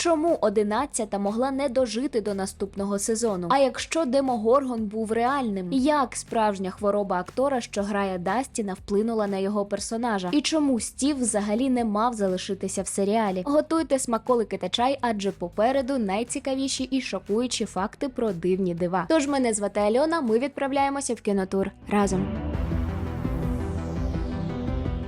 Чому одинадцята могла не дожити до наступного сезону? А якщо Демогоргон був реальним, як справжня хвороба актора, що грає Дастіна, вплинула на його персонажа? І чому Стів взагалі не мав залишитися в серіалі? Готуйте смаколики та чай, адже попереду найцікавіші і шокуючі факти про дивні дива. Тож мене звати Альона. Ми відправляємося в кінотур разом.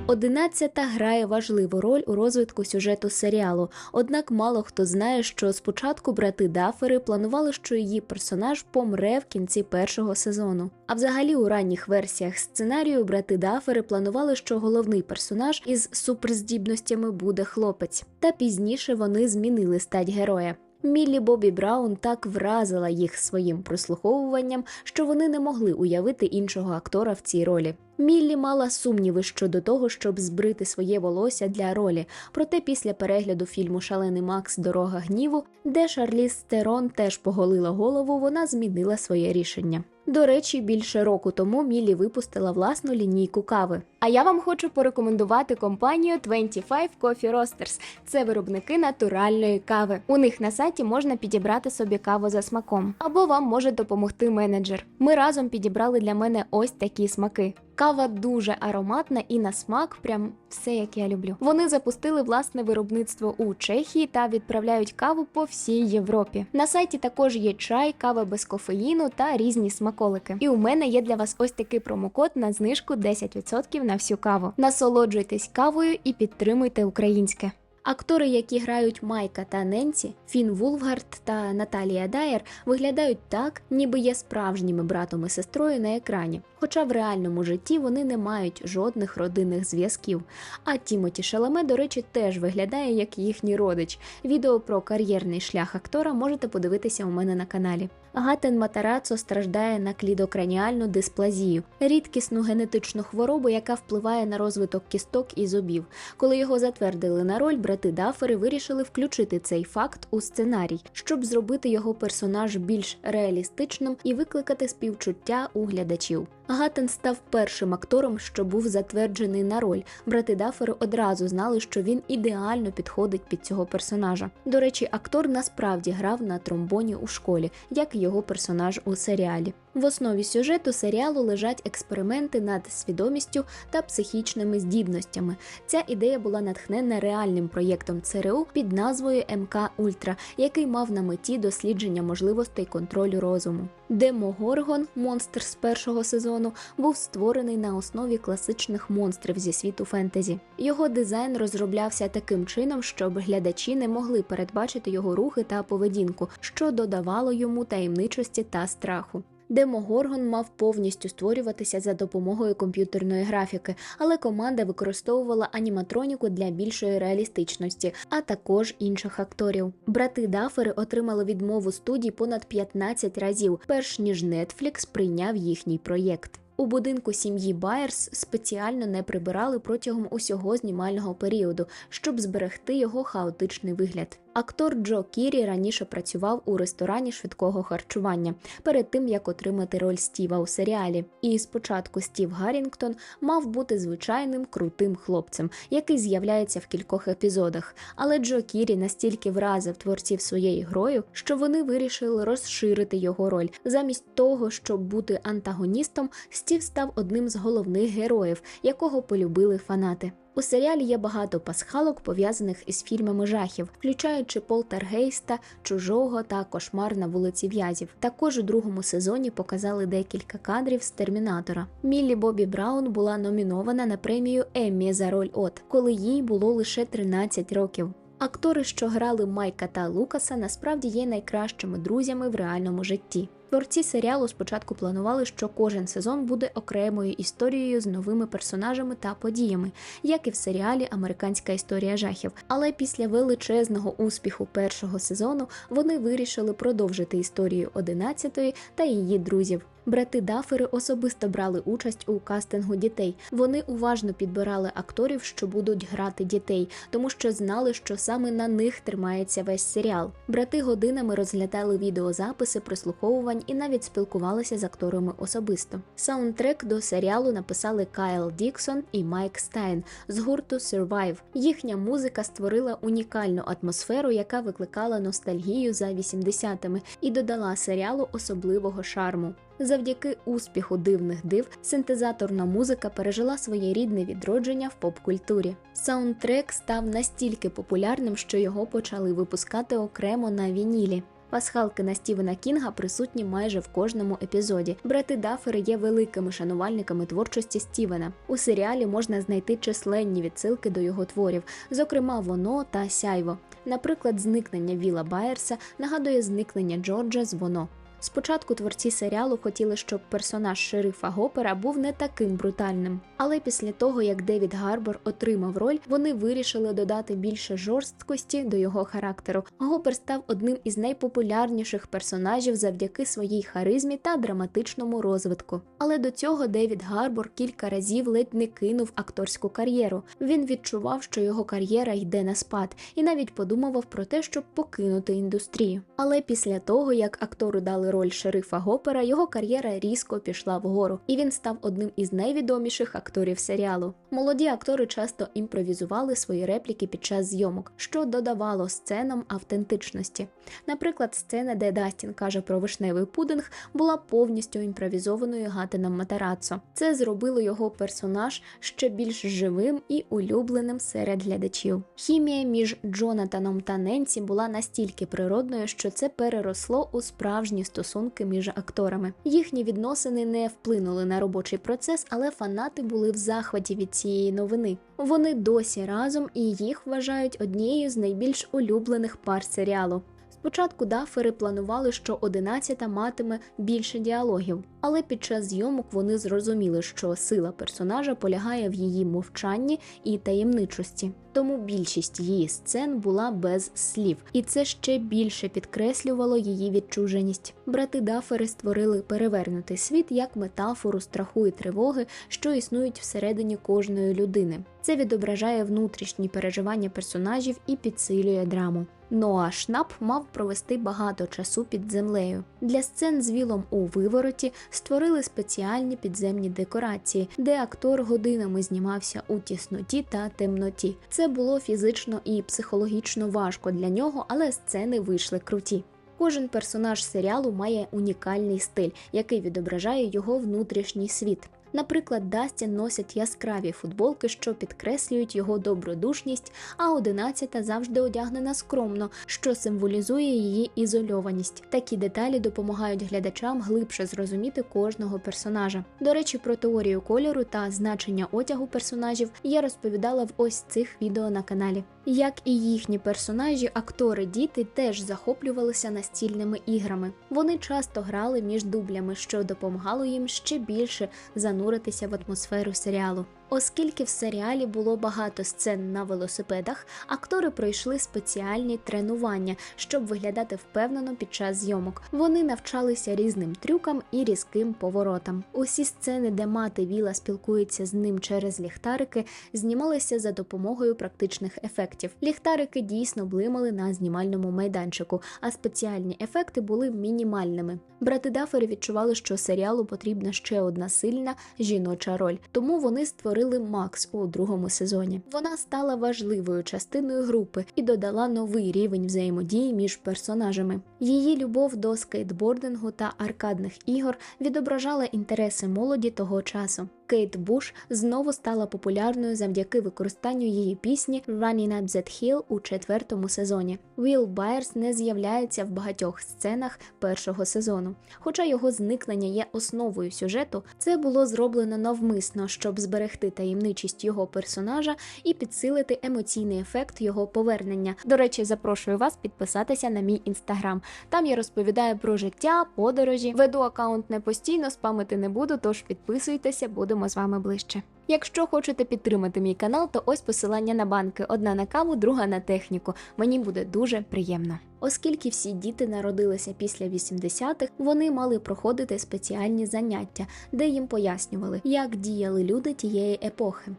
Одинадцята грає важливу роль у розвитку сюжету серіалу. Однак мало хто знає, що спочатку брати Дафери планували, що її персонаж помре в кінці першого сезону. А взагалі у ранніх версіях сценарію брати Дафери планували, що головний персонаж із суперздібностями буде хлопець. Та пізніше вони змінили стать героя. Міллі Бобі Браун так вразила їх своїм прослуховуванням, що вони не могли уявити іншого актора в цій ролі. Міллі мала сумніви щодо того, щоб збрити своє волосся для ролі. Проте після перегляду фільму Шалений Макс Дорога гніву, де Шарліз Стерон теж поголила голову, вона змінила своє рішення. До речі, більше року тому Мілі випустила власну лінійку кави. А я вам хочу порекомендувати компанію 25 Coffee Roasters. Це виробники натуральної кави. У них на сайті можна підібрати собі каву за смаком, або вам може допомогти менеджер. Ми разом підібрали для мене ось такі смаки. Кава дуже ароматна і на смак прям все як я люблю. Вони запустили власне виробництво у Чехії та відправляють каву по всій Європі. На сайті також є чай, кава без кофеїну та різні смаколики. І у мене є для вас ось такий промокод на знижку 10% на всю каву. Насолоджуйтесь кавою і підтримуйте українське. Актори, які грають Майка та Ненсі, Фін Вулфгард та Наталія Дайер, виглядають так, ніби є справжніми братом і сестрою на екрані. Хоча в реальному житті вони не мають жодних родинних зв'язків. А Тімоті Шаламе, до речі, теж виглядає як їхній родич. Відео про кар'єрний шлях актора можете подивитися у мене на каналі. Гатен Матарацо страждає на клідокраніальну дисплазію, рідкісну генетичну хворобу, яка впливає на розвиток кісток і зубів. Коли його затвердили на роль, брати Дафери вирішили включити цей факт у сценарій, щоб зробити його персонаж більш реалістичним і викликати співчуття у глядачів. Гатен став першим актором, що був затверджений на роль. Брати Дафери одразу знали, що він ідеально підходить під цього персонажа. До речі, актор насправді грав на тромбоні у школі, як і його персонаж у серіалі. В основі сюжету серіалу лежать експерименти над свідомістю та психічними здібностями. Ця ідея була натхнена реальним проєктом ЦРУ під назвою МК Ультра, який мав на меті дослідження можливостей контролю розуму. Демогоргон, монстр з першого сезону, був створений на основі класичних монстрів зі світу фентезі. Його дизайн розроблявся таким чином, щоб глядачі не могли передбачити його рухи та поведінку, що додавало йому таємничості та страху. Демогоргон мав повністю створюватися за допомогою комп'ютерної графіки, але команда використовувала аніматроніку для більшої реалістичності, а також інших акторів. Брати Дафери отримали відмову студій понад 15 разів, перш ніж Netflix прийняв їхній проєкт. У будинку сім'ї Байерс спеціально не прибирали протягом усього знімального періоду, щоб зберегти його хаотичний вигляд. Актор Джо Кірі раніше працював у ресторані швидкого харчування перед тим як отримати роль Стіва у серіалі. І спочатку Стів Гаррінгтон мав бути звичайним крутим хлопцем, який з'являється в кількох епізодах. Але Джо Кірі настільки вразив творців своєю грою, що вони вирішили розширити його роль. Замість того, щоб бути антагоністом, Стів став одним з головних героїв, якого полюбили фанати. У серіалі є багато пасхалок, пов'язаних із фільмами жахів, включаючи Полтергейста, Чужого та Кошмар на вулиці В'язів. Також у другому сезоні показали декілька кадрів з Термінатора. Міллі Бобі Браун була номінована на премію Еммі за роль От, коли їй було лише 13 років. Актори, що грали Майка та Лукаса, насправді є найкращими друзями в реальному житті. Творці серіалу спочатку планували, що кожен сезон буде окремою історією з новими персонажами та подіями, як і в серіалі Американська історія жахів. Але після величезного успіху першого сезону вони вирішили продовжити історію 11-ї та її друзів. Брати Дафери особисто брали участь у кастингу дітей. Вони уважно підбирали акторів, що будуть грати дітей, тому що знали, що саме на них тримається весь серіал. Брати годинами розглядали відеозаписи прослуховувань і навіть спілкувалися з акторами особисто. Саундтрек до серіалу написали Кайл Діксон і Майк Стайн з гурту Survive. Їхня музика створила унікальну атмосферу, яка викликала ностальгію за 80-ми і додала серіалу особливого шарму. Завдяки успіху дивних див синтезаторна музика пережила своє рідне відродження в поп-культурі. Саундтрек став настільки популярним, що його почали випускати окремо на вінілі. Пасхалки на Стівена Кінга присутні майже в кожному епізоді. Брати Дафери є великими шанувальниками творчості Стівена. У серіалі можна знайти численні відсилки до його творів, зокрема воно та сяйво. Наприклад, зникнення Віла Байерса нагадує зникнення Джорджа з воно. Спочатку творці серіалу хотіли, щоб персонаж шерифа Гопера був не таким брутальним. Але після того, як Девід Гарбор отримав роль, вони вирішили додати більше жорсткості до його характеру. Гопер став одним із найпопулярніших персонажів завдяки своїй харизмі та драматичному розвитку. Але до цього Девід Гарбор кілька разів ледь не кинув акторську кар'єру. Він відчував, що його кар'єра йде на спад, і навіть подумував про те, щоб покинути індустрію. Але після того, як актору дали роль шерифа Гопера, його кар'єра різко пішла вгору, і він став одним із найвідоміших акторів серіалу. Молоді актори часто імпровізували свої репліки під час зйомок, що додавало сценам автентичності. Наприклад, сцена, де Дастін каже про вишневий пудинг, була повністю імпровізованою Гатином Матераццо. Це зробило його персонаж ще більш живим і улюбленим серед глядачів. Хімія між Джонатаном та Ненсі була настільки природною, що це переросло у справжні стосунки між акторами. Їхні відносини не вплинули на робочий процес, але фанати були в захваті від цієї новини. Вони досі разом і їх вважають однією з найбільш улюблених пар серіалу. Спочатку дафери планували, що 11 матиме більше діалогів, але під час зйомок вони зрозуміли, що сила персонажа полягає в її мовчанні і таємничості. Тому більшість її сцен була без слів, і це ще більше підкреслювало її відчуженість. Брати Дафери створили перевернутий світ як метафору страху і тривоги, що існують всередині кожної людини. Це відображає внутрішні переживання персонажів і підсилює драму. Ноа Шнап мав провести багато часу під землею. Для сцен з вілом у вивороті створили спеціальні підземні декорації, де актор годинами знімався у тісноті та темноті. Це було фізично і психологічно важко для нього, але сцени вийшли круті. Кожен персонаж серіалу має унікальний стиль, який відображає його внутрішній світ. Наприклад, Дастін носить яскраві футболки, що підкреслюють його добродушність, а одинадцята завжди одягнена скромно, що символізує її ізольованість. Такі деталі допомагають глядачам глибше зрозуміти кожного персонажа. До речі, про теорію кольору та значення одягу персонажів я розповідала в ось цих відео на каналі. Як і їхні персонажі, актори діти теж захоплювалися настільними іграми. Вони часто грали між дублями, що допомагало їм ще більше зануритися в атмосферу серіалу. Оскільки в серіалі було багато сцен на велосипедах, актори пройшли спеціальні тренування, щоб виглядати впевнено під час зйомок. Вони навчалися різним трюкам і різким поворотам. Усі сцени, де мати Віла спілкується з ним через ліхтарики, знімалися за допомогою практичних ефектів. Ліхтарики дійсно блимали на знімальному майданчику, а спеціальні ефекти були мінімальними. Брати Дафери відчували, що серіалу потрібна ще одна сильна жіноча роль, тому вони створили Макс у другому сезоні. Вона стала важливою частиною групи і додала новий рівень взаємодії між персонажами. Її любов до скейтбордингу та аркадних ігор відображала інтереси молоді того часу. Кейт Буш знову стала популярною завдяки використанню її пісні «Running Up That Hill» у четвертому сезоні. Віл Байерс не з'являється в багатьох сценах першого сезону. Хоча його зникнення є основою сюжету, це було зроблено навмисно, щоб зберегти таємничість його персонажа і підсилити емоційний ефект його повернення. До речі, запрошую вас підписатися на мій інстаграм. Там я розповідаю про життя, подорожі. Веду аккаунт не постійно, спамити не буду, тож підписуйтеся, будемо познайомимо з вами ближче. Якщо хочете підтримати мій канал, то ось посилання на банки: одна на каву, друга на техніку. Мені буде дуже приємно. Оскільки всі діти народилися після 80-х, вони мали проходити спеціальні заняття, де їм пояснювали, як діяли люди тієї епохи.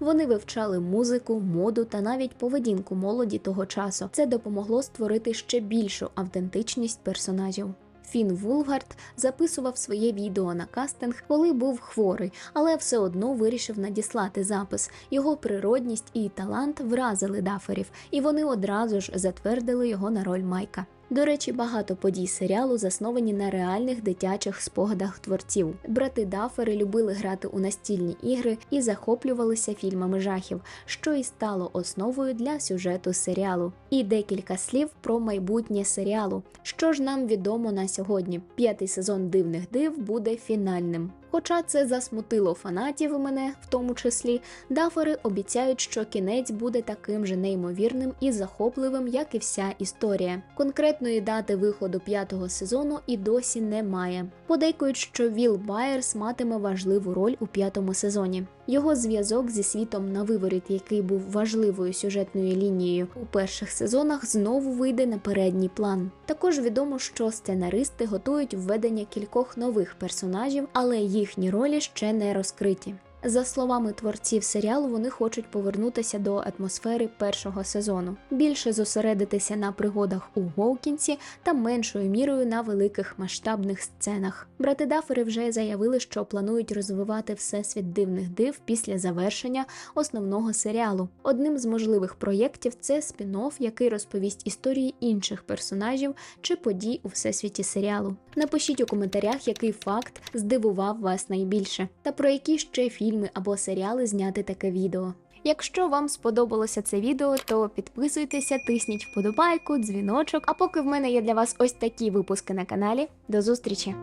Вони вивчали музику, моду та навіть поведінку молоді того часу. Це допомогло створити ще більшу автентичність персонажів. Фін Вулгард записував своє відео на кастинг, коли був хворий, але все одно вирішив надіслати запис. Його природність і талант вразили даферів, і вони одразу ж затвердили його на роль Майка. До речі, багато подій серіалу засновані на реальних дитячих спогадах творців. Брати Дафери любили грати у настільні ігри і захоплювалися фільмами жахів, що і стало основою для сюжету серіалу. І декілька слів про майбутнє серіалу. Що ж нам відомо на сьогодні? П'ятий сезон дивних див буде фінальним. Хоча це засмутило фанатів мене, в тому числі, дафери обіцяють, що кінець буде таким же неймовірним і захопливим, як і вся історія. Конкретної дати виходу п'ятого сезону і досі немає. Подейкують, що Віл Байерс матиме важливу роль у п'ятому сезоні. Його зв'язок зі світом на виворіт, який був важливою сюжетною лінією у перших сезонах, знову вийде на передній план. Також відомо, що сценаристи готують введення кількох нових персонажів, але їхні ролі ще не розкриті. За словами творців серіалу, вони хочуть повернутися до атмосфери першого сезону, більше зосередитися на пригодах у Гоукінсі та меншою мірою на великих масштабних сценах. Брати Дафери вже заявили, що планують розвивати всесвіт дивних див після завершення основного серіалу. Одним з можливих проєктів це спін-офф, який розповість історії інших персонажів чи подій у всесвіті серіалу. Напишіть у коментарях, який факт здивував вас найбільше, та про які ще фільми або серіали зняти таке відео. Якщо вам сподобалося це відео, то підписуйтеся, тисніть вподобайку, дзвіночок. А поки в мене є для вас ось такі випуски на каналі. До зустрічі!